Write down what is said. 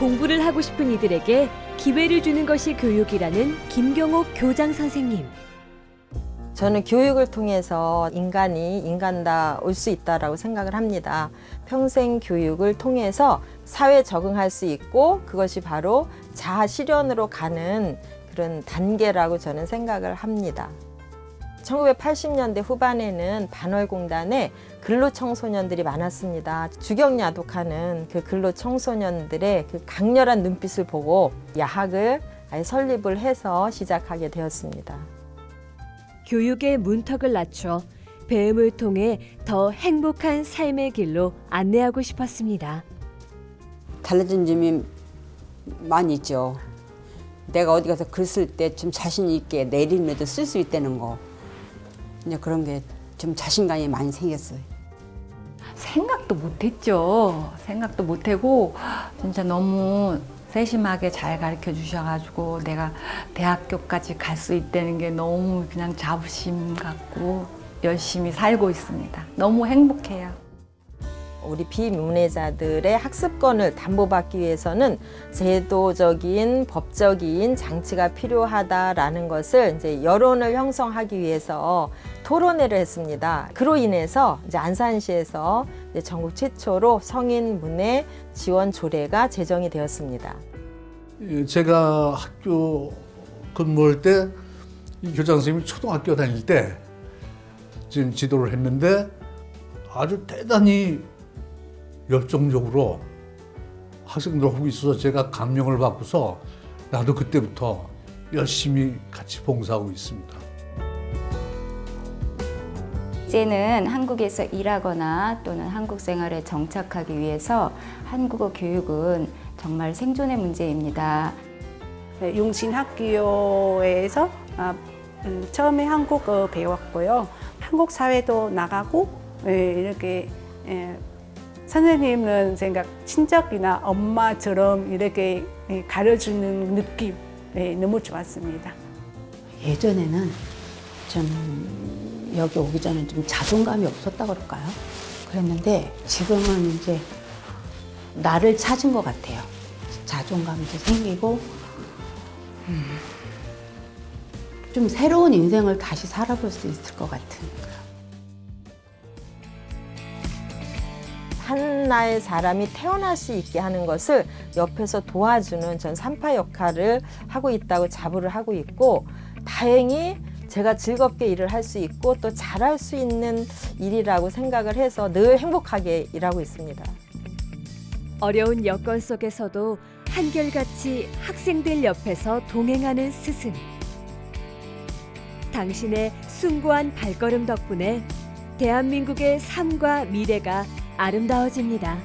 공부를 하고 싶은 이들에게 기회를 주는 것이 교육이라는 김경옥 교장 선생님. 저는 교육을 통해서 인간이 인간다 올수 있다라고 생각을 합니다. 평생 교육을 통해서 사회 적응할 수 있고 그것이 바로 자아 실현으로 가는 그런 단계라고 저는 생각을 합니다. 1980년대 후반에는 반월공단에 근로청소년들이 많았습니다. 주경야독하는 그 근로청소년들의 그 강렬한 눈빛을 보고 야학을 아예 설립을 해서 시작하게 되었습니다. 교육의 문턱을 낮춰 배움을 통해 더 행복한 삶의 길로 안내하고 싶었습니다. 달라진 점이 많이 있죠. 내가 어디 가서 글 쓸 때 좀 자신 있게 내 이름에도 쓸수 있다는 거. 이제 그런 게 좀 자신감이 많이 생겼어요. 생각도 못했죠. 생각도 못하고 진짜 너무 세심하게 잘 가르쳐 주셔가지고 내가 대학교까지 갈 수 있다는 게 너무 그냥 자부심 갖고 열심히 살고 있습니다. 너무 행복해요. 우리 비문해자들의 학습권을 담보받기 위해서는 제도적인 법적인 장치가 필요하다라는 것을 이제 여론을 형성하기 위해서 토론회를 했습니다. 그로 인해서 이제 안산시에서 이제 전국 최초로 성인 문해 지원 조례가 제정이 되었습니다. 예, 제가 학교 근무할 때 이 교장 선생님이 초등학교 다닐 때 지금 지도를 했는데 아주 대단히 열정적으로 학생들 하고 있어서 제가 감명을 받고서 나도 그때부터 열심히 같이 봉사하고 있습니다. 이제는 한국에서 일하거나 또는 한국 생활에 정착하기 위해서 한국어 교육은 정말 생존의 문제입니다. 네, 용신학교에서 아, 음, 처음에 한국어 배웠고요. 한국 사회도 나가고 예, 이렇게 예, 선생님은 생각 친척이나 엄마처럼 이렇게 예, 가르치는 느낌 예, 너무 좋았습니다. 예전에는 좀 여기 오기 전에 좀 자존감이 없었다 그럴까요? 그랬는데 지금은 이제 나를 찾은 것 같아요. 자존감도 생기고 음, 좀 새로운 인생을 다시 살아볼 수 있을 것 같은 하나의 사람이 태어날 수 있게 하는 것을 옆에서 도와주는 전 산파 역할을 하고 있다고 자부를 하고 있고 다행히 제가 즐겁게 일을 할 수 있고 또 잘할 수 있는 일이라고 생각을 해서 늘 행복하게 일하고 있습니다. 어려운 여건 속에서도 한결같이 학생들 옆에서 동행하는 스승. 당신의 숭고한 발걸음 덕분에 대한민국의 삶과 미래가 아름다워집니다.